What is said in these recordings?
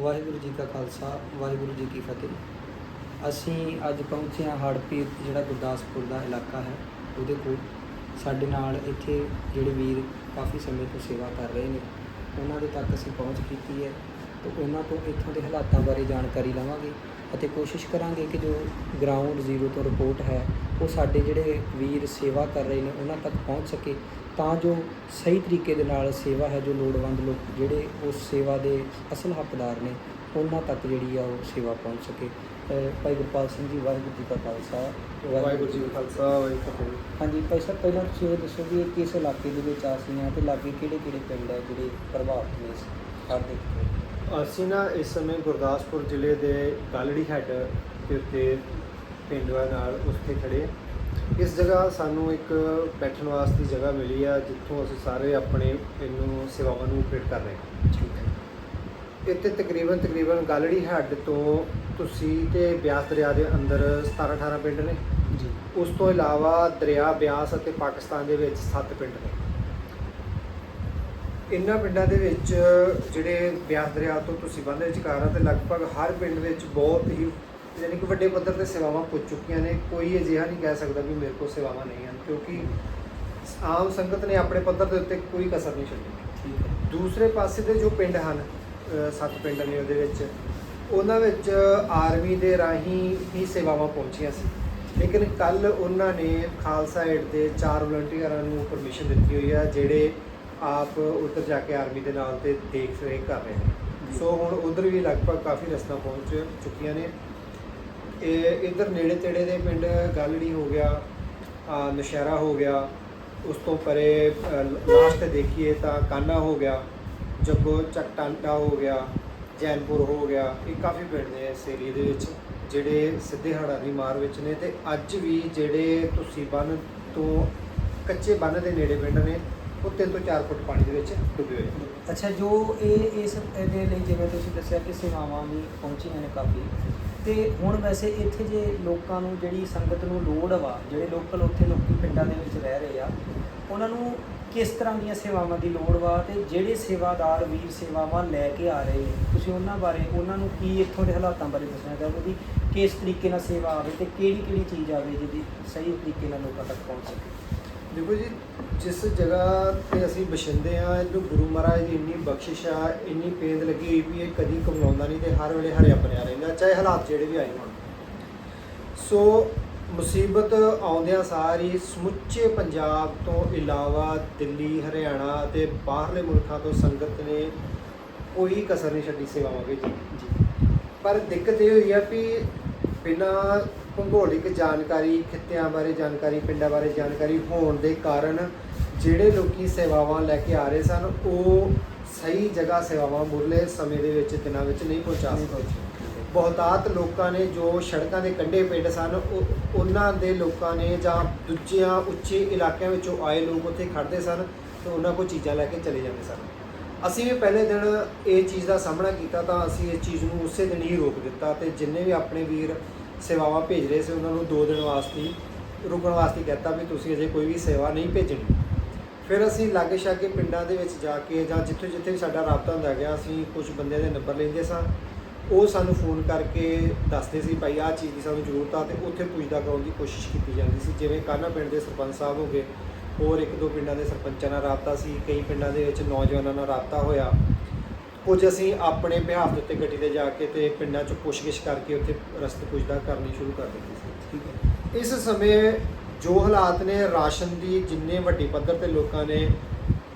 ਵਾਹਿਗੁਰੂ ਜੀ ਕਾ ਖਾਲਸਾ, ਵਾਹਿਗੁਰੂ ਜੀ ਕੀ ਫਤਿਹ। ਅਸੀਂ ਅੱਜ ਪਹੁੰਚੇ ਹਾਂ ਹੜਪੀਰ ਜਿਹੜਾ ਗੁਰਦਾਸਪੁਰ ਦਾ ਇਲਾਕਾ ਹੈ, ਉਹਦੇ ਕੋਲ। ਸਾਡੇ ਨਾਲ ਇੱਥੇ ਜਿਹੜੇ ਵੀਰ ਕਾਫੀ ਸਮੇਂ ਤੋਂ ਸੇਵਾ ਕਰ ਰਹੇ ਨੇ, ਉਹਨਾਂ ਦੇ ਤੱਕ ਅਸੀਂ ਪਹੁੰਚ ਕੀਤੀ ਹੈ। ਤੇ ਉਹਨਾਂ ਤੋਂ ਇੱਥੋਂ ਦੇ ਹਾਲਾਤਾਂ ਬਾਰੇ ਜਾਣਕਾਰੀ ਲਵਾਂਗੇ ਅਤੇ ਕੋਸ਼ਿਸ਼ ਕਰਾਂਗੇ ਕਿ ਜੋ ਗਰਾਊਂਡ ਜ਼ੀਰੋ ਤੋਂ ਰਿਪੋਰਟ ਹੈ, ਉਹ ਸਾਡੇ ਜਿਹੜੇ ਵੀਰ ਸੇਵਾ ਕਰ ਰਹੇ ਨੇ, ਉਹਨਾਂ ਤੱਕ ਪਹੁੰਚ ਸਕੇ। ਤਾਂ ਜੋ ਸਹੀ ਤਰੀਕੇ ਦੇ ਨਾਲ ਸੇਵਾ ਹੈ ਜੋ ਲੋੜਵੰਦ ਲੋਕ ਜਿਹੜੇ ਉਸ ਸੇਵਾ ਦੇ ਅਸਲ ਹੱਕਦਾਰ ਨੇ ਉਹਨਾਂ ਤੱਕ ਜਿਹੜੀ ਆ ਉਹ ਸੇਵਾ ਪਹੁੰਚ ਸਕੇ। ਭਾਈ ਗੁਰਪਾਲ ਸਿੰਘ ਜੀ ਵਾਹਿਗੁਰੂ ਜੀ ਕਾ ਖਾਲਸਾ। ਵਾਹਿਗੁਰੂ ਜੀ ਕਾ ਖਾਲਸਾ ਵਾਹਿਗੁਰੂ ਹਾਂਜੀ ਭਾਈ ਸਾਹਿਬ ਪਹਿਲਾਂ ਤੁਸੀਂ ਇਹ ਦੱਸੋ ਵੀ ਕਿਸ ਇਲਾਕੇ ਦੇ ਵਿੱਚ ਆਸੀਂ ਆ ਤੇ ਲਾਗੇ ਕਿਹੜੇ ਕਿਹੜੇ ਪਿੰਡ ਹੈ ਜਿਹੜੇ ਪ੍ਰਭਾਵਿਤ ਨੇ ਦੇ ਅਸੀਂ ਨਾ ਇਸ ਸਮੇਂ ਗੁਰਦਾਸਪੁਰ ਜ਼ਿਲ੍ਹੇ ਦੇ ਗਾਲੜੀ ਹੈੱਡ ਦੇ ਉੱਤੇ ਪਿੰਡਵਾ ਨਾਲ ਉੱਥੇ ਖੜੇ। ਇਸ ਜਗ੍ਹਾ ਸਾਨੂੰ ਇੱਕ ਬੈਠਣ ਵਾਸਤੇ ਜਗ੍ਹਾ ਮਿਲੀ ਆ ਜਿੱਥੋਂ ਅਸੀਂ ਸਾਰੇ ਆਪਣੇ ਇਹਨੂੰ ਸੇਵਾਵਾਂ ਨੂੰ ਉਪਰੇਟ ਕਰ ਰਹੇ ਹਾਂ। ਠੀਕ ਹੈ। ਇੱਥੇ ਤਕਰੀਬਨ ਤਕਰੀਬਨ ਗਾਲੜੀ ਹੈੱਡ ਤੋਂ ਤੁਸੀਂ ਤੇ ਬਿਆਸ ਦਰਿਆ ਦੇ ਅੰਦਰ 17 18 ਪਿੰਡ ਨੇ। ਜੀ। ਉਸ ਤੋਂ ਇਲਾਵਾ ਦਰਿਆ ਬਿਆਸ ਅਤੇ ਪਾਕਿਸਤਾਨ ਦੇ ਵਿੱਚ 7 ਪਿੰਡ ਨੇ। ਇਹਨਾਂ ਪਿੰਡਾਂ ਦੇ ਵਿੱਚ ਜਿਹੜੇ ਬਿਆਸ ਦਰਿਆ ਤੋਂ ਤੁਸੀਂ ਬੰਦ ਵਿਚਕਾਰ ਆ ਤੇ ਲਗਭਗ ਹਰ ਪਿੰਡ ਵਿੱਚ ਬਹੁਤ ਹੀ ਯਾਨੀ ਕਿ ਵੱਡੇ ਪੱਧਰ ਤੇ ਸੇਵਾਵਾਂ ਪੁੱਜ ਚੁੱਕੀਆਂ ਨੇ ਕੋਈ ਅਜਿਹਾ ਨਹੀਂ ਕਹਿ ਸਕਦਾ ਵੀ ਮੇਰੇ ਕੋਲ ਸੇਵਾਵਾਂ ਨਹੀਂ ਹਨ ਕਿਉਂਕਿ ਆਮ ਸੰਗਤ ਨੇ ਆਪਣੇ ਪੱਧਰ ਦੇ ਉੱਤੇ ਕੋਈ ਕਸਰ ਨਹੀਂ ਛੱਡੀ। ਠੀਕ ਹੈ। ਦੂਸਰੇ ਪਾਸੇ ਦੇ ਜੋ ਪਿੰਡ ਹਨ ਸੱਤ ਪਿੰਡ ਨੇ ਉਹਦੇ ਵਿੱਚ ਉਹਨਾਂ ਵਿੱਚ ਆਰਮੀ ਦੇ ਰਾਹੀਂ ਹੀ ਸੇਵਾਵਾਂ ਪਹੁੰਚੀਆਂ ਸੀ। ਲੇਕਿਨ ਕੱਲ ਉਹਨਾਂ ਨੇ ਖਾਲਸਾ ਏਡ ਦੇ ਚਾਰ ਵਲੰਟੀਅਰਾਂ ਨੂੰ ਪਰਮਿਸ਼ਨ ਦਿੱਤੀ ਹੋਈ ਆ ਜਿਹੜੇ ਆਪ ਉੱਧਰ ਜਾ ਕੇ ਆਰਮੀ ਦੇ ਨਾਲ ਤੇ ਦੇਖ ਰੇਖ ਕਰ ਰਹੇ ਨੇ। ਸੋ ਹੁਣ ਉਧਰ ਵੀ ਲਗਭਗ ਕਾਫੀ ਰਸਤਾ ਪਹੁੰਚ ਚੁੱਕੀਆਂ ਨੇ। ਇਹ ਇਧਰ ਨੇੜੇ ਤੇੜੇ ਦੇ ਪਿੰਡ ਗਾਲੜੀ ਹੋ ਗਿਆ, ਆ ਨਸ਼ਹਿਰਾ ਹੋ ਗਿਆ, ਉਸ ਤੋਂ ਪਰੇ ਲਾਸਟ ਤੇ ਦੇਖੀਏ ਤਾਂ ਕਾਨਾ ਹੋ ਗਿਆ, ਜੱਗੋ ਚਟਾਂਟਾ ਹੋ ਗਿਆ, ਜੈਨਪੁਰ ਹੋ ਗਿਆ, ਇਹ ਕਾਫੀ ਪਿੰਡ ਨੇ ਇਸ ਏਰੀਏ ਦੇ ਵਿੱਚ, ਜਿਹੜੇ ਸਿੱਧੇ ਹੜ੍ਹਾਂ ਦੀ ਮਾਰ ਵਿੱਚ ਨੇ ਤੇ ਅੱਜ ਵੀ ਜਿਹੜੇ ਤੁਸੀਂ ਬੰਨ ਤੋਂ ਕੱਚੇ ਬੰਨ ਦੇ ਨੇੜੇ ਪਿੰਡ ਨੇ, ਉਹ 3 ਤੋਂ 4 ਫੁੱਟ ਪਾਣੀ ਦੇ ਵਿੱਚ ਡੁੱਬੇ ਹੋਏ ਅੱਛਾ, ਜੋ ਇਹ ਇਸ ਦੇ ਲਈ ਜਿਵੇਂ ਤੁਸੀਂ ਦੱਸਿਆ ਕਿ ਸੇਵਾਵਾਂ ਵੀ ਪਹੁੰਚੀਆਂ ਨੇ ਕਾਫੀ ਤੇ ਹੁਣ ਵੈਸੇ ਇੱਥੇ ਜੇ ਲੋਕਾਂ ਨੂੰ ਜਿਹੜੀ ਸੰਗਤ ਨੂੰ ਲੋੜ ਵਾ, ਜਿਹੜੇ ਲੋਕਲ ਉੱਥੇ ਲੋਕੀ ਪਿੰਡਾਂ ਦੇ ਵਿੱਚ ਰਹਿ ਰਹੇ ਆ, ਉਹਨਾਂ ਨੂੰ ਕਿਸ ਤਰ੍ਹਾਂ ਦੀਆਂ ਸੇਵਾਵਾਂ ਦੀ ਲੋੜ ਵਾ ਤੇ ਜਿਹੜੇ ਸੇਵਾਦਾਰ, ਵੀਰ ਸੇਵਾਵਾਂ ਲੈ ਕੇ ਆ ਰਹੇ ਨੇ, ਤੁਸੀਂ ਉਹਨਾਂ ਬਾਰੇ, ਉਹਨਾਂ ਨੂੰ ਕੀ ਇੱਥੋਂ ਦੇ ਹਾਲਾਤਾਂ ਬਾਰੇ ਦੱਸਣਾ ਚਾਹੋਗੇ ਵੀ ਕਿਸ ਤਰੀਕੇ ਨਾਲ ਸੇਵਾ ਆਵੇ ਤੇ ਕਿਹੜੀ ਕਿਹੜੀ ਚੀਜ਼ ਆਵੇ ਜਿਹਦੀ ਸਹੀ ਤਰੀਕੇ ਨਾਲ ਲੋਕਾਂ ਤੱਕ ਪਹੁੰਚ ਸਕੇ? ਦੇਖੋ ਜੀ, ਜਿਸ ਜਗ੍ਹਾ ਤੇ ਅਸੀਂ ਬਸ਼ਿੰਦੇ ਆ ਇਹਨੂੰ ਗੁਰੂ ਮਹਾਰਾਜ ਦੀ ਇੰਨੀ ਬਖਸ਼ਿਸ਼ ਆ, ਇੰਨੀ ਪੇਂਦ ਲੱਗੀ ਹੋਈ ਵੀ ਇਹ ਕਦੀ ਕਮਲਾਉਂਦਾ ਨਹੀਂ ਤੇ ਹਰ ਵੇਲੇ ਹਰਿਆ ਭਰਿਆ ਰਹਿੰਦਾ, ਚਾਹੇ ਹਾਲਾਤ ਜਿਹੜੇ ਵੀ ਆਏ ਹੋਣ। ਸੋ ਮੁਸੀਬਤ ਆਉਂਦਿਆਂ ਸਾਰ ਹੀ ਸਮੁੱਚੇ ਪੰਜਾਬ ਤੋਂ ਇਲਾਵਾ ਦਿੱਲੀ, ਹਰਿਆਣਾ ਅਤੇ ਬਾਹਰਲੇ ਮੁਲਕਾਂ ਤੋਂ ਸੰਗਤ ਨੇ ਕੋਈ ਕਸਰ ਨਹੀਂ ਛੱਡੀ ਸੇਵਾਵਾਂ ਵਿੱਚ। ਜੀ ਪਰ ਦਿੱਕਤ ਇਹ ਹੋਈ ਆ ਵੀ ਬਿਨਾਂ ਭੂਗੋਲਿਕ ਜਾਣਕਾਰੀ ਖਿੱਤਿਆਂ ਬਾਰੇ ਜਾਣਕਾਰੀ ਪਿੰਡਾਂ ਬਾਰੇ ਜਾਣਕਾਰੀ ਹੋਣ ਦੇ ਕਾਰਨ ਜਿਹੜੇ ਲੋਕੀ ਸੇਵਾਵਾਂ ਲੈ ਕੇ ਆ ਰਹੇ ਸਨ ਉਹ ਸਹੀ ਜਗ੍ਹਾ ਸੇਵਾਵਾਂ ਮੁਰਲੇ ਸਮੇਂ ਦੇ ਵਿੱਚ ਦਿਨਾਂ ਵਿੱਚ ਨਹੀਂ ਪਹੁੰਚਾ ਸਕੇ ਬਹੁਤਾਤ ਲੋਕਾਂ ਨੇ ਜੋ ਸੜਕਾਂ ਦੇ ਕੰਢੇ ਪਿੰਡ ਸਨ ਉਹ ਉਹਨਾਂ ਦੇ ਲੋਕਾਂ ਨੇ ਜਾਂ ਦੂਜਿਆਂ ਉੱਚੇ ਇਲਾਕਿਆਂ ਵਿੱਚੋਂ ਆਏ ਲੋਕ ਉੱਥੇ ਖੜਦੇ ਸਨ ਤੇ ਉਹਨਾਂ ਕੋਲ ਚੀਜ਼ਾਂ ਲੈ ਕੇ ਚਲੇ ਜਾਂਦੇ ਸਨ। ਅਸੀਂ ਵੀ ਪਹਿਲੇ ਦਿਨ ਇਹ ਚੀਜ਼ ਦਾ ਸਾਹਮਣਾ ਕੀਤਾ ਤਾਂ ਅਸੀਂ ਇਸ ਚੀਜ਼ ਨੂੰ ਉਸੇ ਦਿਨ ਹੀ ਰੋਕ ਦਿੱਤਾ ਤੇ ਜਿੰਨੇ ਵੀ ਆਪਣੇ ਵੀਰ ਸੇਵਾਵਾਂ ਭੇਜ ਰਹੇ ਸੀ ਉਹਨਾਂ ਨੂੰ ਦੋ ਦਿਨ ਵਾਸਤੇ ਹੀ ਰੁਕਣ ਵਾਸਤੇ ਕਹਿਤਾ ਵੀ ਤੁਸੀਂ ਅਜੇ ਕੋਈ ਵੀ ਸੇਵਾ ਨਹੀਂ ਭੇਜਣੀ। ਫਿਰ ਅਸੀਂ ਲਾਗੇ ਛਾਗੇ ਪਿੰਡਾਂ ਦੇ ਵਿੱਚ ਜਾ ਕੇ ਜਾਂ ਜਿੱਥੇ ਜਿੱਥੇ ਵੀ ਸਾਡਾ ਰਾਬਤਾ ਹੁੰਦਾ ਗਿਆ, ਅਸੀਂ ਕੁਝ ਬੰਦਿਆਂ ਦੇ ਨੰਬਰ ਲੈਂਦੇ ਸਾਂ। ਉਹ ਸਾਨੂੰ ਫੋਨ ਕਰਕੇ ਦੱਸਦੇ ਸੀ, ਭਾਈ, ਆਹ ਚੀਜ਼ ਦੀ ਸਾਨੂੰ ਜ਼ਰੂਰਤ ਆ। ਤੇ ਉੱਥੇ ਪੁੱਛਦਾ ਕਰਾਉਣ ਦੀ ਕੋਸ਼ਿਸ਼ ਕੀਤੀ ਜਾਂਦੀ ਸੀ। ਜਿਵੇਂ ਕਾਨਾ ਪਿੰਡ ਦੇ ਸਰਪੰਚ ਸਾਹਿਬ ਹੋ ਗਏ ਹੋਰ ਇੱਕ ਦੋ ਪਿੰਡਾਂ ਦੇ ਸਰਪੰਚਾਂ ਨਾਲ ਰਾਬਤਾ ਸੀ ਕਈ ਪਿੰਡਾਂ ਦੇ ਵਿੱਚ ਨੌਜਵਾਨਾਂ ਨਾਲ ਰਾਬਤਾ ਹੋਇਆ। ਕੁਝ ਅਸੀਂ ਆਪਣੇ ਬਿਹਾਫ ਦੇ ਉੱਤੇ ਗੱਡੀ ਤੇ ਜਾ ਕੇ ਤੇ ਪਿੰਡਾਂ 'ਚ ਪੁੱਛਗਿੱਛ ਕਰਕੇ ਉੱਥੇ ਰਸਤੇ ਪੁੱਛਦਾ ਕਰਨੀ ਸ਼ੁਰੂ ਕਰ ਦਿੱਤੀ ਸੀ। ਠੀਕ ਹੈ। ਇਸ ਸਮੇਂ ਜੋ ਹਾਲਾਤ ਨੇ ਰਾਸ਼ਨ ਦੀ ਜਿੰਨੇ ਵੱਡੀ ਪੱਧਰ ਤੇ ਲੋਕਾਂ ਨੇ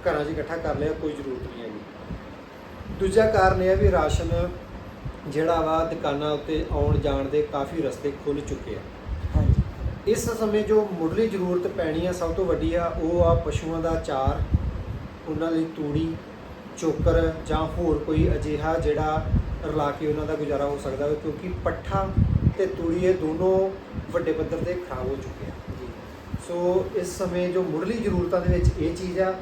ਘਰਾਂ 'ਚ ਇਕੱਠਾ ਕਰ ਲਿਆ ਕੋਈ ਜ਼ਰੂਰਤ ਨਹੀਂ ਹੈਗੀ। ਦੂਜਾ ਕਾਰਨ ਇਹ ਹੈ ਵੀ ਰਾਸ਼ਨ ਜਿਹੜਾ ਵਾ ਦੁਕਾਨਾਂ ਉੱਤੇ ਆਉਣ ਜਾਣ ਦੇ ਕਾਫੀ ਰਸਤੇ ਖੁੱਲ ਚੁੱਕੇ ਆ। ਇਸ ਸਮੇਂ ਜੋ ਮੁੱਢਲੀ ਜ਼ਰੂਰਤ ਪੈਣੀ ਆ ਸਭ ਤੋਂ ਵੱਡੀ ਆ ਉਹ ਆ ਪਸ਼ੂਆਂ ਦਾ ਚਾਰ ਉਹਨਾਂ ਲਈ ਤੂੜੀ ਚੋਕਰ ਜਾਂ ਹੋਰ ਕੋਈ ਅਜਿਹਾ ਜਿਹੜਾ ਰਲਾ ਕੇ ਉਹਨਾਂ ਦਾ ਗੁਜ਼ਾਰਾ ਹੋ ਸਕਦਾ ਹੈ ਕਿਉਂਕਿ ਪੱਠਾ ਤੇ ਤੂੜੀ ਇਹ ਦੋਨੋਂ ਵੱਡੇ ਪੱਧਰ ਤੇ ਖਰਾਬ ਹੋ ਚੁੱਕੇ ਆ। ਜੀ। ਸੋ ਇਸ ਸਮੇਂ ਜੋ ਮੁੱਢਲੀ ਜ਼ਰੂਰਤਾਂ ਦੇ ਵਿੱਚ ਇਹ ਚੀਜ਼ ਆ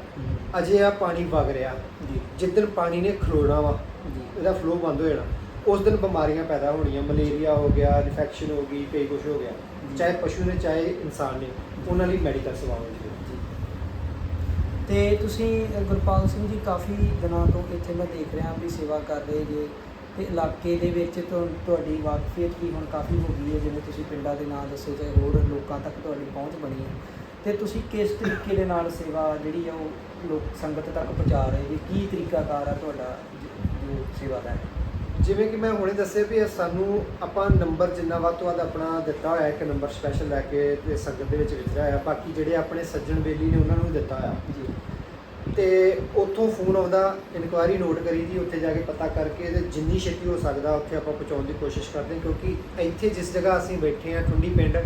ਅਜੇ ਆ ਪਾਣੀ ਵਗ ਰਿਹਾ। ਜੀ। ਜਿੱਦਣ ਪਾਣੀ ਨੇ ਖਲੋਣਾ ਵਾ ਜੀ। ਇਹਦਾ ਫਲੋ ਬੰਦ ਹੋ ਜਾਣਾ। ਉਸ ਦਿਨ ਬਿਮਾਰੀਆਂ ਪੈਦਾ ਹੋਣੀਆਂ ਮਲੇਰੀਆ ਹੋ ਗਿਆ ਇਨਫੈਕਸ਼ਨ ਹੋ ਗਈ ਕਈ ਕੁਝ ਹੋ ਗਿਆ। ਚਾਹੇ ਪਸ਼ੂ ਨੇ ਚਾਹੇ ਇਨਸਾਨ ਨੇ ਉਹਨਾਂ ਲਈ ਮੈਡੀਕਲ ਸੇਵਾਵਾਂ ਦੀ ਜੀ। ਤੇ ਤੁਸੀਂ ਅ, ਗੁਰਪਾਲ ਸਿੰਘ ਜੀ ਕਾਫੀ ਦਿਨਾਂ ਤੋਂ ਇੱਥੇ ਮੈਂ ਦੇਖ ਰਿਹਾ ਵੀ ਸੇਵਾ ਕਰ ਰਹੇ ਜੇ। ਤੇ ਇਲਾਕੇ ਦੇ ਵਿੱਚ ਤੁਹਾ- ਤੁਹਾਡੀ ਵਾਕਫੀਅਤ ਵੀ ਹੁਣ ਕਾਫੀ ਹੋ ਗਈ ਹੈ ਜਿਵੇਂ ਤੁਸੀਂ ਪਿੰਡਾਂ ਦੇ ਨਾਂ ਦੱਸੇ ਚਾਹੇ ਹੋਰ ਲੋਕਾਂ ਤੱਕ ਤੁਹਾਡੀ ਪਹੁੰਚ ਬਣੀ ਹੈ। ਤੇ ਤੁਸੀਂ ਕਿਸ ਤਰੀਕੇ ਦੇ ਨਾਲ ਸੇਵਾ ਜਿਹੜੀ ਆ ਉਹ ਲੋਕ ਸੰਗਤ ਤੱਕ ਪਹੁੰਚਾ ਰਹੇ ਜੀ? ਕੀ ਤਰੀਕਾਕਾਰ ਆ ਤੁਹਾਡਾ ਜ- ਜੋ ਸੇਵਾ ਦਾ ਹੈ ਜਿਵੇਂ ਕਿ ਮੈਂ ਹੁਣੇ ਦੱਸਿਆ ਵੀ ਸਾਨੂੰ ਆਪਾਂ ਨੰਬਰ ਜਿੰਨਾ ਵੱਧ ਤੋਂ ਵੱਧ ਆਪਣਾ ਦਿੱਤਾ ਹੋਇਆ ਇੱਕ ਨੰਬਰ ਸਪੈਸ਼ਲ ਲੈ ਕੇ ਤੇ ਸੰਗਤ ਦੇ ਵਿੱਚ ਵਿਚਰਿਆ ਹੋਇਆ। ਬਾਕੀ ਜਿਹੜੇ ਆਪਣੇ ਸੱਜਣ ਬੇਲੀ ਨੇ ਉਹਨਾਂ ਨੂੰ ਵੀ ਦਿੱਤਾ ਹੋਇਆ। ਜੀ। ਤੇ ਉੱਥੋਂ ਫੋਨ ਆਉਂਦਾ ਇਨਕੁਆਇਰੀ ਨੋਟ ਕਰੀ ਦੀ ਉੱਥੇ ਜਾ ਕੇ ਪਤਾ ਕਰਕੇ ਤੇ ਜਿੰਨੀ ਛੇਤੀ ਹੋ ਸਕਦਾ ਉੱਥੇ ਆਪਾਂ ਪਹੁੰਚਾਉਣ ਦੀ ਕੋਸ਼ਿਸ਼ ਕਰਦੇ ਹਾਂ ਕਿਉਂਕਿ ਇੱਥੇ ਜਿਸ ਜਗ੍ਹਾ ਅਸੀਂ ਬੈਠੇ ਹਾਂ ਠੁੰਡੀ ਪਿੰਡ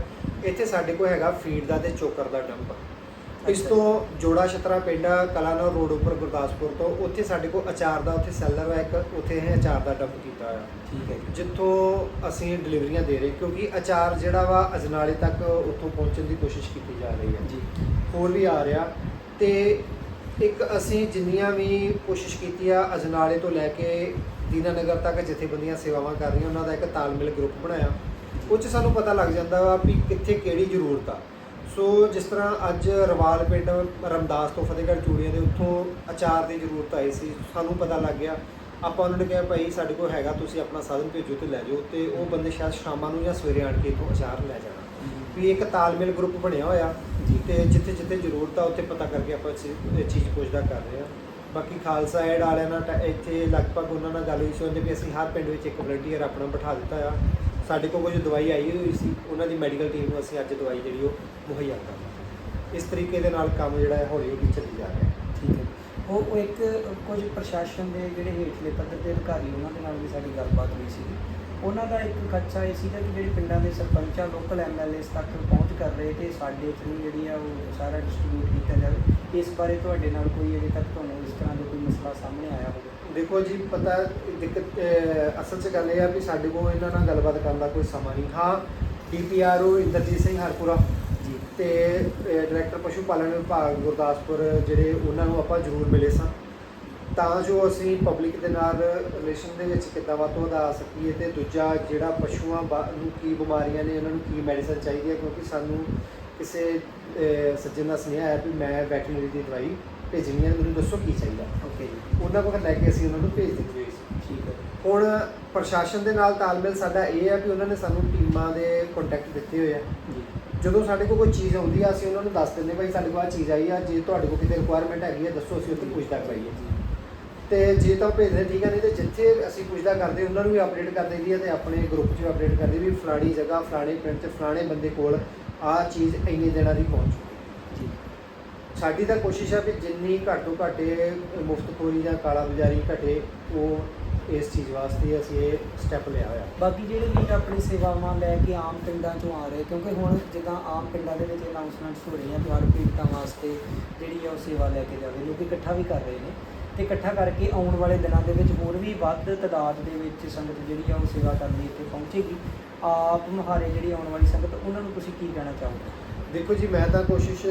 ਇੱਥੇ ਸਾਡੇ ਕੋਲ ਹੈਗਾ ਫੀਡ ਦਾ ਤੇ ਚੋਕਰ ਦਾ ਡੰਪ ਇਸ। ਤੋਂ ਜੋੜਾ ਛਤਰਾ ਪਿੰਡ ਕਲਾਨੌਰ ਰੋਡ ਉੱਪਰ ਗੁਰਦਾਸਪੁਰ ਤੋਂ ਉੱਥੇ ਸਾਡੇ ਕੋਲ ਅਚਾਰ ਦਾ ਉੱਥੇ ਸੈਲਰ ਹੈ ਇੱਕ ਉੱਥੇ ਇਹ ਅਚਾਰ ਦਾ ਡੰਪ ਕੀਤਾ ਹੋਇਆ। ਠੀਕ ਹੈ ਜਿੱਥੋਂ ਅਸੀਂ ਡਿਲੀਵਰੀਆਂ ਦੇ ਰਹੇ ਕਿਉਂਕਿ ਅਚਾਰ ਜਿਹੜਾ ਵਾ ਅਜਨਾਲੇ ਤੱਕ ਉੱਥੋਂ ਪਹੁੰਚਣ ਦੀ ਕੋਸ਼ਿਸ਼ ਕੀਤੀ ਜਾ ਰਹੀ ਹੈ। ਜੀ। ਹੋਰ ਵੀ ਆ ਰਿਹਾ ਤੇ ਇੱਕ ਅਸੀਂ ਜਿੰਨੀਆਂ ਵੀ ਕੋਸ਼ਿਸ਼ ਕੀਤੀ ਆ ਅਜਨਾਲੇ ਤੋਂ ਲੈ ਕੇ ਦੀਨਾਨਗਰ ਤੱਕ ਜਥੇਬੰਦੀਆਂ ਸੇਵਾਵਾਂ ਕਰ ਰਹੀਆਂ ਉਹਨਾਂ ਦਾ ਇੱਕ ਤਾਲਮੇਲ ਗਰੁੱਪ ਬਣਾਇਆ। ਉਹ 'ਚ ਸਾਨੂੰ ਪਤਾ ਲੱਗ ਜਾਂਦਾ ਵਾ ਵੀ ਕਿੱਥੇ ਕਿਹੜੀ ਜ਼ਰੂਰਤ ਆ। ਸੋ ਜਿਸ ਤਰ੍ਹਾਂ ਅੱਜ ਰਵਾਲ ਪਿੰਡ ਰਮਦਾਸ ਤੋਂ ਫਤਿਹਗੜ੍ਹ ਚੂੜੀਆਂ ਦੇ ਉੱਥੋਂ ਅਚਾਰ ਦੀ ਜ਼ਰੂਰਤ ਆਈ ਸੀ, ਸਾਨੂੰ ਪਤਾ ਲੱਗ ਗਿਆ। ਆਪਾਂ ਉਹਨਾਂ ਨੇ ਕਿਹਾ, ਭਾਈ ਸਾਡੇ ਕੋਲ ਹੈਗਾ, ਤੁਸੀਂ ਆਪਣਾ ਸਾਧਨ ਭੇਜੋ ਤੇ ਲੈ ਜਾਓ। ਤੇ ਉਹ ਬੰਦੇ ਸ਼ਾਇਦ ਸ਼ਾਮਾਂ ਨੂੰ ਜਾਂ ਸਵੇਰੇ ਆਣ ਕੇ ਇੱਥੋਂ ਅਚਾਰ ਲੈ ਜਾਣਾ। ਵੀ ਇੱਕ ਤਾਲਮੇਲ ਗਰੁੱਪ ਬਣਿਆ ਹੋਇਆ ਜੀ। ਤੇ ਜਿੱਥੇ ਜਿੱਥੇ ਜ਼ਰੂਰਤ ਆ, ਉੱਥੇ ਪਤਾ ਕਰਕੇ ਆਪਾਂ ਚੀ- ਇਹ ਚੀਜ਼ ਪੁੱਛਦਾ ਕਰ ਰਹੇ ਆ ਬਾਕੀ ਖਾਲਸਾ ਐਡ ਵਾਲਿਆਂ ਨਾਲ ਤਾਂ ਇੱਥੇ ਲਗਭਗ ਉਹਨਾਂ ਨਾਲ ਗੱਲ ਹੋਈ ਸੀ ਉਹਦੇ ਵੀ ਅਸੀਂ ਹਰ ਪਿੰਡ ਵਿੱਚ ਇੱਕ ਵਲੰਟੀਅਰ ਆਪਣਾ ਬਿਠਾ ਦਿੱਤਾ ਆ। ਸਾਡੇ ਕੋਲ ਕੁਝ ਦਵਾਈ ਆਈ ਹੋਈ ਸੀ, ਉਹਨਾਂ ਦੀ ਮੈਡੀਕਲ ਟੀਮ ਨੂੰ ਅਸੀਂ ਅੱਜ ਦਵਾਈ ਜਿਹੜੀ ਉਹ ਮੁਹੱਈਆ ਕਰਾਂਗੇ ਇਸ ਤਰੀਕੇ ਦੇ ਨਾਲ ਕੰਮ ਜਿਹੜਾ ਹੈ ਹੌਲੀ ਹੌਲੀ ਚੱਲੀ ਜਾ ਰਿਹਾ ਹੈ। ਠੀਕ ਹੈ। ਉਹ ਉਹ ਇੱਕ, ਕੁਝ ਪ੍ਰਸ਼ਾਸਨ ਦੇ ਜਿਹੜੇ ਹੇਠਲੇ ਪੱਧਰ ਦੇ ਅਧਿਕਾਰੀ, ਉਹਨਾਂ ਦੇ ਨਾਲ ਵੀ ਸਾਡੀ ਗੱਲਬਾਤ ਹੋਈ ਸੀ ਉਹਨਾਂ ਦਾ ਇੱਕ ਖਦਸ਼ਾ ਇਹ ਸੀਗਾ ਕਿ ਜਿਹੜੇ ਪਿੰਡਾਂ ਦੇ ਸਰਪੰਚਾਂ ਲੋਕਲ ਐਮਐਲਏਸ ਤੱਕ ਪਹੁੰਚ ਕਰ ਰਹੇ ਤੇ ਸਾਡੇ ਥਰੂ ਜਿਹੜੀ ਆ ਉਹ ਸਾਰਾ ਡਿਸਟ੍ਰੀਬਿਊਟ ਕੀਤਾ ਜਾਵੇ। ਇਸ ਬਾਰੇ ਤੁਹਾਡੇ ਨਾਲ ਕੋਈ ਅਜੇ ਤੱਕ ਤੁਹਾਨੂੰ ਇਸ ਤਰ੍ਹਾਂ ਦਾ ਕੋਈ ਮਸਲਾ ਸਾਹਮਣੇ ਆਇਆ ਹੋਵੇ? ਦੇਖੋ ਜੀ ਪਤਾ ਦਿੱਕਤ ਅਸਲ 'ਚ ਗੱਲ ਇਹ ਆ ਵੀ ਸਾਡੇ ਕੋਲ ਇਹਨਾਂ ਨਾਲ ਗੱਲਬਾਤ ਕਰਨ ਦਾ ਕੋਈ ਸਮਾਂ ਨਹੀਂ। ਹਾਂ ਡੀਪੀਆਰਓ ਇੰਦਰਜੀਤ ਸਿੰਘ ਹਰਪੁਰਾ ਜੀ। ਤੇ ਡਾਇਰੈਕਟਰ ਪਸ਼ੂ ਪਾਲਣ ਵਿਭਾਗ ਗੁਰਦਾਸਪੁਰ ਜਿਹੜੇ ਉਹਨਾਂ ਨੂੰ ਆਪਾਂ ਜ਼ਰੂਰ ਮਿਲੇ ਸਾਂ। ਤਾਂ ਜੋ ਅਸੀਂ ਪਬਲਿਕ ਦੇ ਨਾਲ ਰਿਲੇਸ਼ਨ ਦੇ ਵਿੱਚ ਕਿੱਦਾਂ ਵੱਧ ਤੋਂ ਵੱਧ ਆ ਸਕੀਏ ਤੇ ਦੂਜਾ ਜਿਹੜਾ ਪਸ਼ੂਆਂ ਨੂੰ ਕੀ ਬਿਮਾਰੀਆਂ ਨੇ ਉਹਨਾਂ ਨੂੰ ਕੀ ਮੈਡੀਸਨ ਚਾਹੀਦੀ ਹੈ ਕਿਉਂਕਿ ਸਾਨੂੰ ਕਿਸੇ ਸੱਜਣ ਦਾ ਸੁਨੇਹਾ ਆਇਆ ਵੀ ਮੈਂ ਵੈਟਰਨਰੀ ਦੀ ਦਵਾਈ ਭੇਜਣੀ ਹੈ ਮੈਨੂੰ ਦੱਸੋ ਕੀ ਚਾਹੀਦਾ। ਓਕੇ ਜੀ। ਉਹਨਾਂ ਕੋਲ ਲੈ ਕੇ ਅਸੀਂ ਉਹਨਾਂ ਨੂੰ ਭੇਜ ਦਿੱਤੀ ਹੋਈ ਸੀ ਠੀਕ ਹੈ। ਹੁਣ ਪ੍ਰਸ਼ਾਸਨ ਦੇ ਨਾਲ ਤਾਲਮੇਲ ਸਾਡਾ ਇਹ ਹੈ ਵੀ ਉਹਨਾਂ ਨੇ ਸਾਨੂੰ ਟੀਮਾਂ ਦੇ ਕੰਟੈਕਟ ਦਿੱਤੇ ਹੋਏ ਆ। ਜੀ। ਜਦੋਂ ਸਾਡੇ ਕੋਲ ਕੋਈ ਚੀਜ਼ ਆਉਂਦੀ ਆ ਅਸੀਂ ਉਹਨਾਂ ਨੂੰ ਦੱਸ ਦਿੰਦੇ ਭਾਈ ਸਾਡੇ ਕੋਲ ਆਹ ਚੀਜ਼ ਆਈ ਆ ਜੇ ਤੁਹਾਡੇ ਕੋਲ ਕਿਤੇ ਰਿਕੁਆਇਰਮੈਂਟ ਹੈਗੀ ਆ ਦੱਸੋ ਅਸੀਂ ਉੱਥੇ ਪੁੱਛਦਾ ਕਰਾਈਏ। ਤੇ ਜੇ ਤਾਂ ਭੇਜਦੇ ਠੀਕ ਆ ਨਹੀਂ ਤੇ ਜਿੱਥੇ ਅਸੀਂ ਪੁੱਛਦਾ ਕਰਦੇ ਉਹਨਾਂ ਨੂੰ ਵੀ ਅਪਡੇਟ ਕਰ ਦਈਦੀ ਆ ਤੇ ਆਪਣੇ ਗਰੁੱਪ 'ਚ ਵੀ ਅਪਡੇਟ ਕਰਦੇ ਵੀ ਫਲਾਣੀ ਜਗ੍ਹਾ ਫਲਾਣੇ ਪਿੰਡ 'ਚ ਫਲਾਣੇ ਬੰਦੇ ਕੋਲ ਆਹ ਚੀਜ਼ ਇੰਨੇ ਦਿਨਾਂ ਦੀ ਪਹੁੰਚ। ਸਾਡੀ ਤਾਂ ਕੋਸ਼ਿਸ਼ ਹੈ ਵੀ ਜਿੰਨੀ ਘੱਟ ਤੋਂ ਘੱਟ ਇਹ ਮੁਫਤਖੋਰੀ ਜਾਂ ਕਾਲਾ ਬਾਜ਼ਾਰੀ ਘਟੇ ਉਹ ਇਸ ਚੀਜ਼ ਵਾਸਤੇ ਅਸੀਂ ਇਹ ਸਟੈਪ ਲਿਆ ਹੋਇਆ। ਬਾਕੀ ਜਿਹੜੇ ਵੀਰ ਆਪਣੀ ਸੇਵਾਵਾਂ ਲੈ ਕੇ ਆਮ ਪਿੰਡਾਂ ਚੋਂ ਆ ਰਹੇ ਕਿਉਂਕਿ ਹੁਣ ਜਿੱਦਾਂ ਆਮ ਪਿੰਡਾਂ ਦੇ ਵਿੱਚ ਅਨਾਉਂਸਮੈਂਟਸ ਹੋ ਰਹੀਆਂ ਕਿ ਹਰ ਪੀੜਤਾਂ ਵਾਸਤੇ ਜਿਹੜੀ ਆ ਉਹ ਸੇਵਾ ਲੈ ਕੇ ਜਾਵੇ ਲੋਕ ਇਕੱਠਾ ਵੀ ਕਰ ਰਹੇ ਨੇ। ਤੇ ਇਕੱਠਾ ਕਰਕੇ ਆਉਣ ਵਾਲੇ ਦਿਨਾਂ ਦੇ ਵਿੱਚ ਹੋਰ ਵੀ ਵੱਧ ਤਦਾਦ ਦੇ ਵਿੱਚ ਸੰਗਤ ਜਿਹੜੀ ਆ ਉਹ ਸੇਵਾ ਕਰਨ ਲਈ ਇੱਥੇ ਪਹੁੰਚੇਗੀ। ਆਪ ਮੁਹਾਰੇ ਜਿਹੜੀ ਆਉਣ ਵਾਲੀ ਸੰਗਤ ਉਹਨਾਂ ਨੂੰ ਤੁਸੀਂ ਕੀ ਕਹਿਣਾ ਚਾਹੋਗੇ? ਦੇਖੋ ਜੀ ਮੈਂ ਤਾਂ ਕੋਸ਼ਿਸ਼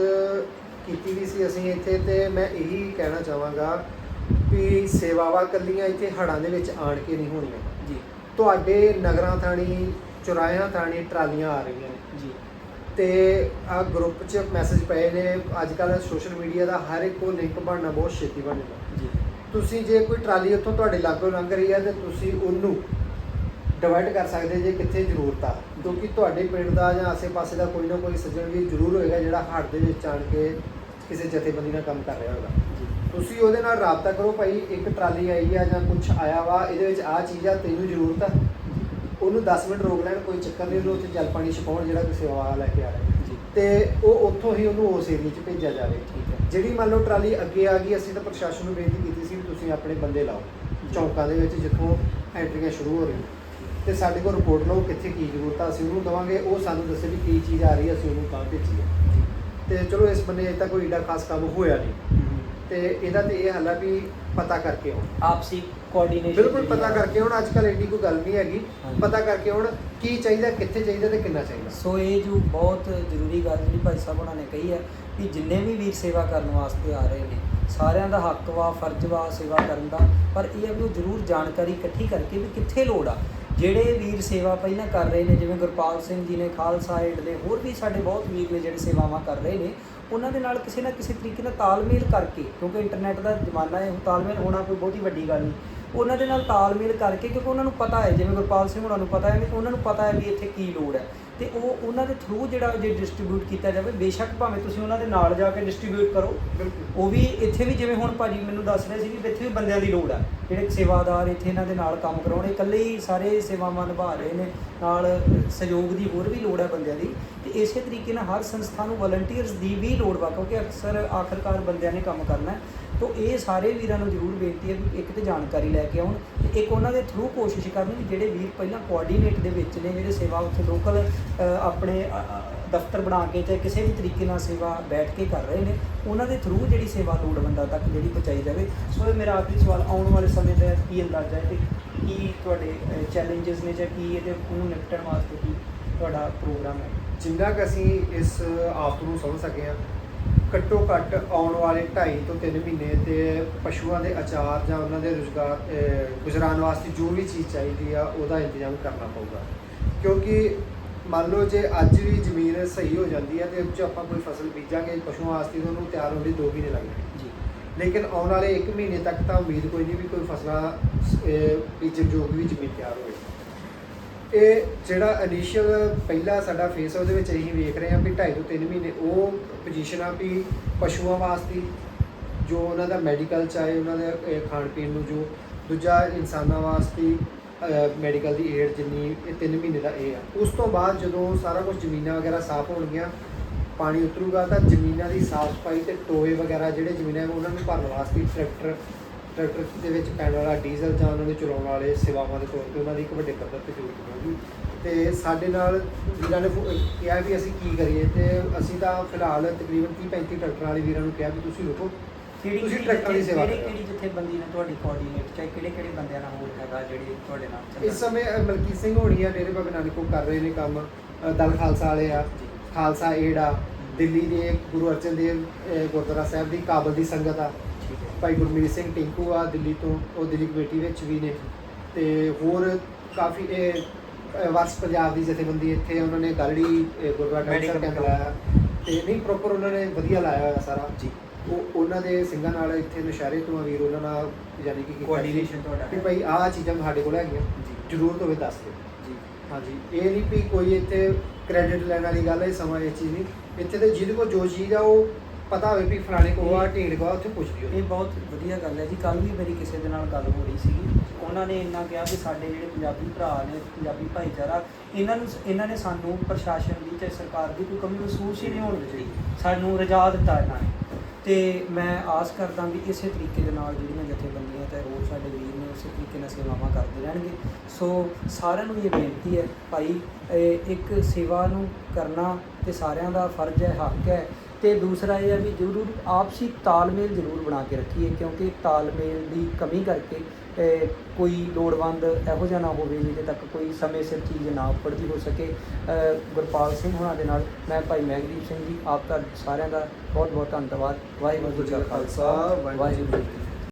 ਕੀਤੀ ਵੀ ਸੀ ਅਸੀਂ ਇੱਥੇ ਤੇ ਮੈਂ ਇਹੀ ਕਹਿਣਾ ਚਾਹਾਂਗਾ ਵੀ ਸੇਵਾਵਾਂ ਕੱਲੀਆਂ ਇੱਥੇ ਹੜਾਂ ਦੇ ਵਿੱਚ ਆਣ ਕੇ ਨਹੀਂ ਹੋਣੀਆਂ। ਜੀ। ਤੁਹਾਡੇ ਨਗਰਾਂ ਥਾਣੀ ਚੁਰਾਇਆਂ ਥਾਣੀ ਟਰਾਲੀਆਂ ਆ ਰਹੀਆਂ ਨੇ। ਜੀ। ਤੇ ਆ ਗਰੁੱਪ 'ਚ ਮੈਸੇਜ ਪਏ ਨੇ ਅੱਜ ਕੱਲ੍ਹ ਸੋਸ਼ਲ ਮੀਡੀਆ ਦਾ ਹਰ ਇੱਕ ਕੋ ਲਿੰਕ ਬਣਨਾ ਬਹੁਤ ਛੇਤੀ ਬਣ ਜਾਂਦਾ। ਜੀ। ਤੁਸੀਂ ਜੇ ਕੋਈ ਟਰਾਲੀ ਉੱਥੋਂ ਤੁਹਾਡੇ ਲਾਗੋਂ ਲੰਘ ਰਹੀ ਹੈ ਤੇ ਤੁਸੀਂ ਉਹਨੂੰ ਡਿਵਾਈਡ ਕਰ ਸਕਦੇ ਜੇ ਕਿੱਥੇ ਜ਼ਰੂਰਤ ਆ। ਕਿਉਂਕਿ ਤੁਹਾਡੇ ਪਿੰਡ ਦਾ ਜਾਂ ਆਸੇ-ਪਾਸੇ ਦਾ ਕੋਈ ਨਾ ਕੋਈ ਸੱਜਣ ਵੀ ਜ਼ਰੂਰ ਹੋਏਗਾ ਜਿਹੜਾ ਹੜ੍ਹ ਦੇ ਵਿੱਚ ਆਣ ਕੇ ਕਿਸੇ ਜਥੇਬੰਦੀ ਨਾਲ ਕੰਮ ਕਰ ਰਿਹਾ ਹੋਵੇਗਾ ਜੀ। ਤੁਸੀਂ ਉਹਦੇ ਨਾਲ ਰਾਬਤਾ ਕਰੋ ਭਾਈ ਇੱਕ ਟਰਾਲੀ ਆਈ ਆ ਜਾਂ ਕੁਝ ਆਇਆ ਵਾ ਇਹਦੇ ਵਿੱਚ ਆ ਚੀਜ਼ ਆ ਤੈਨੂੰ ਜ਼ਰੂਰਤ ਆ। ਉਹਨੂੰ 10 ਮਿੰਟ ਰੋਕ ਲੈਣ ਕੋਈ ਚੱਕਰ ਨਹੀਂ ਉਹਨੂੰ ਉੱਥੇ ਜਲ ਪਾਣੀ ਛਕਾਉਣ ਜਿਹੜਾ ਕੋਈ ਸੇਵਾ ਲੈ ਕੇ ਆ ਰਿਹਾ। ਤੇ ਉਹ ਉੱਥੋਂ ਹੀ ਉਹਨੂੰ ਉਸ ਏਰੀਏ 'ਚ ਭੇਜਿਆ ਜਾਵੇ। ਠੀਕ ਹੈ। ਜਿਹੜੀ ਮੰਨ ਲਓ ਟਰਾਲੀ ਅੱਗੇ ਆ ਗਈ ਅਸੀਂ ਤਾਂ ਪ੍ਰਸ਼ਾਸਨ ਨੂੰ ਬੇਨਤੀ ਕੀਤੀ ਸੀ ਵੀ ਤੁਸੀਂ ਆਪਣੇ ਬੰਦੇ ਲਾਓ। ਚੌਂਕਾਂ ਦੇ ਵਿੱਚ ਜਿੱਥੋਂ ਐਂਟਰੀਆਂ ਸ਼ੁਰੂ ਹੋ ਰਹੀਆਂ। ਤੇ ਸਾਡੇ ਕੋਲ ਰਿਪੋਰਟ ਲਓ ਕਿੱਥੇ ਕੀ ਜ਼ਰੂਰਤ ਆ ਅਸੀਂ ਉਹਨੂੰ ਦਵਾਂਗੇ ਉਹ ਸਾਨੂੰ ਦੱਸੇ ਵੀ ਕੀ ਚੀਜ਼ ਆ ਰਹੀ ਹੈ ਅਸੀਂ ਉਹਨੂੰ ਤਾਂ ਭੇਜੀਏ। ਤੇ ਚਲੋ ਇਸ ਬੰਨੇ ਅਜੇ ਤੱਕ ਕੋਈ ਏਡਾ ਖਾਸ ਕੰਮ ਹੋਇਆ ਨਹੀਂ। ਤੇ ਇਹਦਾ ਤੇ ਇਹ ਹੱਲ ਆ ਵੀ ਪਤਾ ਕਰਕੇ ਆਉਣ। ਆਪਸੀ ਕੋਆਰਡੀਨੇਸ਼ਨ ਬਿਲਕੁਲ ਪਤਾ ਕਰਕੇ ਹੁਣ ਅੱਜ ਕੱਲ ਏਡੀ ਕੋਈ ਗੱਲ ਨਹੀਂ ਹੈਗੀ। ਹਾਂਜੀ। ਪਤਾ ਕਰਕੇ ਹੁਣ ਕੀ ਚਾਹੀਦਾ ਕਿੱਥੇ ਚਾਹੀਦਾ ਤੇ ਕਿੰਨਾ ਚਾਹੀਦਾ। ਸੋ ਇਹ ਜੋ ਬਹੁਤ ਜ਼ਰੂਰੀ ਗੱਲ ਜਿਹੜੀ ਭਾਈ ਸਾਹਿਬ ਉਹਨਾਂ ਨੇ ਕਹੀ ਹੈ ਕਿ ਜਿੰਨੇ ਵੀ ਵੀਰ ਸੇਵਾ ਕਰਨ ਵਾਸਤੇ ਆ ਰਹੇ ਨੇ ਸਾਰਿਆਂ ਦਾ ਹੱਕ ਵਾ ਫਰਜ਼ ਵਾ ਸੇਵਾ ਕਰਨ ਦਾ। ਪਰ ਇਹ ਹੈ ਵੀ ਉਹ ਜ਼ਰੂਰ ਜਾਣਕਾਰੀ ਇਕੱਠੀ ਕਰਕੇ ਵੀ ਕਿੱਥੇ ਲੋੜ ਆ। ਜਿਹੜੇ ਵੀਰ ਸੇਵਾ ਪਹਿਲਾਂ ਕਰ ਰਹੇ ਨੇ, ਜਿਵੇਂ ਗੁਰਪਾਲ ਸਿੰਘ ਜੀ ਨੇ, ਖਾਲਸਾ ਏਡ ਦੇ ਹੋਰ ਵੀ ਸਾਡੇ ਬਹੁਤ ਵੀਰ ਨੇ ਜਿਹੜੇ ਸੇਵਾਵਾਂ ਕਰ ਰਹੇ ਨੇ, ਉਹਨਾਂ ਦੇ ਨਾਲ ਕਿਸੇ ਨਾ ਕਿਸੇ ਤਰੀਕੇ ਨਾਲ ਤਾਲਮੇਲ ਕਰਕੇ, ਕਿਉਂਕਿ ਇੰਟਰਨੈਟ ਦਾ ਜ਼ਮਾਨਾ ਹੈ, ਤਾਲਮੇਲ ਹੋਣਾ ਕੋਈ ਬਹੁਤੀ ਵੱਡੀ ਗੱਲ ਨਹੀਂ। ਉਹਨਾਂ ਦੇ ਨਾਲ ਤਾਲਮੇਲ ਕਰਕੇ, ਕਿਉਂਕਿ ਉਹਨਾਂ ਨੂੰ ਪਤਾ ਹੈ, ਜਿਵੇਂ ਗੁਰਪਾਲ ਸਿੰਘ ਉਹਨਾਂ ਨੂੰ ਪਤਾ ਹੈ ਵੀ ਉਹਨਾਂ ਨੂੰ ਪਤਾ ਹੈ ਵੀ ਇੱਥੇ ਕੀ ਲੋੜ ਹੈ। ਤੇ ਉਹ ਉਹਨਾਂ ਦੇ ਥਰੂ ਜਿਹੜਾ ਜੇ ਡਿਸਟ੍ਰੀਬਿਊਟ ਕੀਤਾ ਜਾਵੇ ਬੇਸ਼ੱਕ ਭਾਵੇਂ ਤੁਸੀਂ ਉਹਨਾਂ ਦੇ ਨਾਲ ਜਾ ਕੇ ਡਿਸਟ੍ਰੀਬਿਊਟ ਕਰੋ। ਉਹ ਵੀ ਇੱਥੇ ਵੀ ਜਿਵੇਂ ਹੁਣ ਭਾਜੀ ਮੈਨੂੰ ਦੱਸ ਰਹੇ ਸੀ ਵੀ ਇੱਥੇ ਵੀ ਬੰਦਿਆਂ ਦੀ ਲੋੜ ਆ। ਜਿਹੜੇ ਸੇਵਾਦਾਰ ਇੱਥੇ ਇਹਨਾਂ ਦੇ ਨਾਲ ਕੰਮ ਕਰਾਉਣੇ ਇਕੱਲੇ ਹੀ ਸਾਰੇ ਸੇਵਾਵਾਂ ਨਿਭਾ ਰਹੇ ਨੇ ਨਾਲ ਸਹਿਯੋਗ ਦੀ ਹੋਰ ਵੀ ਲੋੜ ਹੈ ਬੰਦਿਆਂ ਦੀ। ਤੇ ਇਸੇ ਤਰੀਕੇ ਨਾਲ ਹਰ ਸੰਸਥਾ ਨੂੰ ਵਲੰਟੀਅਰਸ ਦੀ ਵੀ ਲੋੜ ਵਾ ਕਿਉਂਕਿ ਅਕਸਰ ਆਖਰਕਾਰ ਬੰਦਿਆਂ ਨੇ ਕੰਮ ਕਰਨਾ ਹੈ। ਤਾਂ ਇਹ ਸਾਰੇ ਵੀਰਾਂ ਨੂੰ ਜ਼ਰੂਰ ਬੇਨਤੀ ਹੈ ਵੀ ਇੱਕ ਤੇ ਜਾਣਕਾਰੀ ਲੈ ਕੇ ਆਉਣ ਤੇ ਇੱਕ ਉਹਨਾਂ ਦੇ ਥਰੂ ਕੋਸ਼ਿਸ਼ ਕਰਨ ਵੀ ਜਿਹੜੇ ਵੀਰ ਪਹਿਲਾਂ ਕੋਆਰਡੀਨੇਟ ਦੇ ਵਿੱਚ ਨੇ, ਜਿਹੜੇ ਸੇਵਾ ਉੱਥੇ ਲੋਕਲ ਆਪਣੇ ਦਫ਼ਤਰ ਬਣਾ ਕੇ ਤੇ ਕਿਸੇ ਵੀ ਤਰੀਕੇ ਨਾਲ ਸੇਵਾ ਬੈਠ ਕੇ ਕਰ ਰਹੇ ਨੇ, ਉਹਨਾਂ ਦੇ ਥਰੂ ਜਿਹੜੀ ਸੇਵਾ ਲੋੜਵੰਦਾਂ ਤੱਕ ਜਿਹੜੀ ਪਹੁੰਚਾਈ ਜਾਵੇ। ਸੋ ਇਹ ਮੇਰਾ ਆਖਰੀ ਸਵਾਲ, ਆਉਣ ਵਾਲੇ ਸਮੇਂ ਦਾ ਕੀ ਅੰਦਾਜ਼ਾ ਹੈ ਤੇ ਕੀ ਤੁਹਾਡੇ ਚੈਲੰਜਸ ਨੇ ਜਾਂ ਕੀ ਇਹਦੇ ਉਹਨੂੰ ਨਿਪਟਣ ਵਾਸਤੇ ਕੀ ਤੁਹਾਡਾ ਪ੍ਰੋਗਰਾਮ ਹੈ? ਜਿੰਨਾ ਕਿ ਅਸੀਂ ਇਸ ਆਪ ਨੂੰ ਸਮਝ ਸਕੇ ਹਾਂ ਘੱਟੋ ਘੱਟ ਆਉਣ ਵਾਲੇ 2.5 ਤੋਂ 3 ਮਹੀਨੇ ਤੇ ਪਸ਼ੂਆਂ ਦੇ ਅਚਾਰ ਜਾਂ ਉਹਨਾਂ ਦੇ ਰੁਜ਼ਗਾਰ ਗੁਜ਼ਾਰਨ ਵਾਸਤੇ ਜੋ ਵੀ ਚੀਜ਼ ਚਾਹੀਦੀ ਆ ਉਹਦਾ ਇੰਤਜ਼ਾਮ ਕਰਨਾ ਪਊਗਾ। ਕਿਉਂਕਿ ਮੰਨ ਲਓ ਜੇ ਅੱਜ ਵੀ ਜ਼ਮੀਨ ਸਹੀ ਹੋ ਜਾਂਦੀ ਹੈ ਤੇ ਉਹ 'ਚ ਆਪਾਂ ਕੋਈ ਫਸਲ ਬੀਜਾਂਗੇ ਪਸ਼ੂਆਂ ਵਾਸਤੇ ਤਾਂ ਉਹਨੂੰ ਤਿਆਰ ਹੋਣ ਲਈ 2 ਮਹੀਨੇ ਲੱਗਣਗੇ ਜੀ। ਲੇਕਿਨ ਆਉਣ ਵਾਲੇ 1 ਮਹੀਨੇ ਤੱਕ ਤਾਂ ਉਮੀਦ ਕੋਈ ਨਹੀਂ ਵੀ ਕੋਈ ਫਸਲਾਂ ਬੀਜਣ ਯੋਗ ਵੀ ਜ਼ਮੀਨ ਤਿਆਰ ਹੋਵੇ ਇਹ ਜਿਹੜਾ ਇਨੀਸ਼ੀਅਲ ਪਹਿਲਾ ਸਾਡਾ ਫੇਸ ਉਹਦੇ ਵਿੱਚ ਅਸੀਂ ਵੇਖ ਰਹੇ ਹਾਂ ਵੀ 2.5 ਤੋਂ 3 ਮਹੀਨੇ ਉਹ ਪੋਜੀਸ਼ਨ ਆ ਵੀ ਪਸ਼ੂਆਂ ਵਾਸਤੇ, ਜੋ ਉਹਨਾਂ ਦਾ ਮੈਡੀਕਲ ਚਾਹੇ ਉਹਨਾਂ ਦੇ ਖਾਣ ਪੀਣ ਨੂੰ ਜੋ ਦੂਜਾ ਇਨਸਾਨਾਂ ਵਾਸਤੇ ਮੈਡੀਕਲ ਦੀ ਏਡ ਜਿੰਨੀ ਇਹ 3 ਮਹੀਨੇ ਦਾ ਇਹ ਆ। ਉਸ ਤੋਂ ਬਾਅਦ ਜਦੋਂ ਸਾਰਾ ਕੁਝ ਜ਼ਮੀਨਾਂ ਵਗੈਰਾ ਸਾਫ਼ ਹੋਣਗੀਆਂ, ਪਾਣੀ ਉਤਰੂਗਾ ਤਾਂ ਜ਼ਮੀਨਾਂ ਦੀ ਸਾਫ਼ ਸਫ਼ਾਈ ਤੇ ਟੋਏ ਵਗੈਰਾ ਜਿਹੜੇ ਜ਼ਮੀਨਾਂ ਉਹਨਾਂ ਨੂੰ ਭਰਨ ਵਾਸਤੇ ਟਰੈਕਟਰ ਟਰੈਕਟਰ ਦੇ ਵਿੱਚ ਪੈਣ ਵਾਲਾ ਡੀਜ਼ਲ ਜਾਂ ਉਹਨਾਂ ਨੂੰ ਚਲਾਉਣ ਵਾਲੇ ਸੇਵਾਵਾਂ ਦੇ ਤੌਰ ਤੇ ਉਹਨਾਂ ਦੀ ਇੱਕ ਵੱਡੇ ਪੱਧਰ ਤੇ ਜ਼ਰੂਰਤ ਹੋਊਗੀ ਤੇ ਸਾਡੇ ਨਾਲ ਵੀਰਾਂ ਨੇ ਕਿਹਾ ਵੀ ਅਸੀਂ ਕੀ ਕਰੀਏ ਤੇ ਅਸੀਂ ਤਾਂ ਫਿਲਹਾਲ ਤਕਰੀਬਨ 30 35 ਟਰੈਕਟਰਾਂ ਵਾਲੇ ਵੀਰਾਂ ਨੂੰ ਕਿਹਾ ਵੀ ਤੁਸੀਂ ਰੁਕੋ ਕਿਹੜੀ ਤੁਸੀਂ ਟਰੈਕਟਰ ਦੀ ਸੇਵਾ ਕਿਹੜੀ। ਕਿਹੜੀ ਜਥੇਬੰਦੀ ਨੇ ਤੁਹਾਡੀ ਕੋਆਰਡੀਨੇਟ ਚਾਹੇ ਕਿਹੜੇ ਕਿਹੜੇ ਬੰਦਿਆਂ ਨਾਲ ਹੋਰ ਹੈਗਾ ਜਿਹੜੇ ਤੁਹਾਡੇ ਨਾਲ ਚੱਲਣ? ਇਸ ਸਮੇਂ ਮਲਕੀਤ ਸਿੰਘ ਹੋਣੀ ਆ ਡੇਰੇ ਨਾਨਕ ਕੋਲ ਕਰ ਰਹੇ ਨੇ ਕੰਮ ਦਲ ਖਾਲਸਾ ਵਾਲੇ ਆ। ਖਾਲਸਾ ਏਡ ਆ ਦਿੱਲੀ ਦੇ ਗੁਰੂ ਅਰਜਨ ਦੇਵ ਗੁਰਦੁਆਰਾ ਸਾਹਿਬ ਦੀ ਕਾਬਲ ਦੀ ਸੰਗਤ ਆ ਭਾਈ ਗੁਰਮੀਤ ਸਿੰਘ ਟਿੰਕੂ ਆ ਦਿੱਲੀ ਤੋਂ ਉਹ ਦਿੱਲੀ ਕਮੇਟੀ ਵਿੱਚ ਵੀ ਨੇ। ਤੇ ਹੋਰ ਕਾਫੀ ਇਹ ਅ, ਵਰਸ ਪੰਜਾਬ ਦੀ ਜਥੇਬੰਦੀ ਇੱਥੇ ਉਹਨਾਂ ਨੇ ਗਾਲੜੀ ਅ, ਗੁਰਦੁਆਰਾ Medical ਕੈਂਪ ਲਾਇਆ। ਤੇ ਨਹੀਂ ਪ੍ਰੋਪਰ ਉਹਨਾਂ ਨੇ ਵਧੀਆ ਲਾਇਆ ਹੋਇਆ ਸਾਰਾ। ਜੀ। ਉਹ ਉਹਨਾਂ ਦੇ ਸਿੰਘਾਂ ਨਾਲ ਇੱਥੇ ਨਸ਼ਹਿਰੇ ਤੋਂ ਵੀਰ ਉਹਨਾਂ ਨਾਲ ਯਾਨੀ ਕਿ ਕੋਆਰਡੀਨੇਸ਼ਨ ਤੁਹਾਡਾ ਹੈ। ਭਾਈ ਆਹ ਚੀਜ਼ਾਂ ਸਾਡੇ ਕੋਲ ਹੈਗੀਆਂ ਜੀ। ਜ਼ਰੂਰਤ ਹੋਵੇ ਦੱਸ ਦਿਓ। ਜੀ। ਹਾਂਜੀ ਇਹ ਨਹੀਂ ਵੀ ਕੋਈ ਇੱਥੇ ਕ੍ਰੈਡਿਟ ਲੈਣ ਵਾਲੀ ਗੱਲ ਹੈ ਸਮਾਂ ਇਹ ਚੀਜ਼ ਨਹੀਂ। ਇੱਥੇ ਤੇ ਜਿਹਦੇ ਕੋਲ ਜੋ ਚੀਜ਼ ਆ ਉਹ ਪਤਾ ਹੋਵੇ ਵੀ ਫਲਾਣੇ ਕੋਲ ਆ ਢੀਂਡ ਕੋਲ ਆ, ਉੱਥੇ ਪੁੱਛ ਲਿਓ। ਇਹ ਬਹੁਤ ਵਧੀਆ ਗੱਲ ਹੈ ਜੀ। ਕੱਲ ਵੀ ਮੇਰੀ ਕਿਸੇ ਦੇ ਨਾਲ ਗੱਲ ਹੋ ਰਹੀ ਸੀਗੀ। ਉਹਨਾਂ ਨੇ ਇੰਨਾ ਕਿਹਾ ਕਿ ਸਾਡੇ ਜਿਹੜੇ ਪੰਜਾਬੀ ਭਰਾ ਨੇ ਪੰਜਾਬੀ ਭਾਈਚਾਰਾ ਇਹਨਾਂ ਨੂੰ ਇਹਨਾਂ ਨੇ ਸਾਨੂੰ ਪ੍ਰਸ਼ਾਸਨ ਦੀ ਤੇ ਸਰਕਾਰ ਦੀ ਕੋਈ ਕਮੀ ਮਹਿਸੂਸ ਹੀ ਨਹੀਂ ਹੋਣ ਦਿੱਤੀ। ਸਾਨੂੰ ਰਜਾ ਦਿੱਤਾ ਇਹਨਾਂ ਨੇ। ਤੇ ਮੈਂ ਆਸ ਕਰਦਾ ਵੀ ਇਸੇ ਤਰੀਕੇ ਦੇ ਨਾਲ ਜਿਹੜੀਆਂ ਜਥੇਬੰਦੀਆਂ ਤੇ ਹੋਰ ਸਾਡੇ ਵੀਰ ਨੇ ਉਸੇ ਤਰੀਕੇ ਨਾਲ ਸੇਵਾਵਾਂ ਕਰਦੇ ਰਹਿਣਗੇ। ਸੋ ਸਾਰਿਆਂ ਨੂੰ ਇਹ ਬੇਨਤੀ ਹੈ ਭਾਈ ਇਹ ਇੱਕ ਸੇਵਾ ਨੂੰ ਕਰਨਾ ਤੇ ਸਾਰਿਆਂ ਦਾ ਫਰਜ਼ ਹੈ ਹੱਕ ਹੈ। ਤੇ ਦੂਸਰਾ ਇਹ ਹੈ ਵੀ ਜ਼ਰੂਰ ਆਪਸੀ ਤਾਲਮੇਲ ਜ਼ਰੂਰ ਬਣਾ ਕੇ ਰੱਖੀਏ ਕਿਉਂਕਿ ਤਾਲਮੇਲ ਦੀ ਕਮੀ ਕਰਕੇ ਕੋਈ ਲੋੜਵੰਦ ਇਹੋ ਜਿਹਾ ਨਾ ਹੋਵੇ ਜਿਹਦੇ ਤੱਕ ਕੋਈ ਸਮੇਂ ਸਿਰ ਚੀਜ਼ ਨਾ ਉਪੜਦੀ ਹੋ ਸਕੇ। ਗੁਰਪਾਲ ਸਿੰਘ ਹੋਣਾ ਦੇ ਨਾਲ ਮੈਂ ਭਾਈ ਮਹਿਕਦੀਪ ਸਿੰਘ ਜੀ ਆਪ ਦਾ ਸਾਰਿਆਂ ਦਾ ਬਹੁਤ ਬਹੁਤ ਧੰਨਵਾਦ। ਵਾਹਿਗੁਰੂ ਜੀ ਕਾ ਖਾਲਸਾ ਵਾਹਿਗੁਰੂ ਜੀ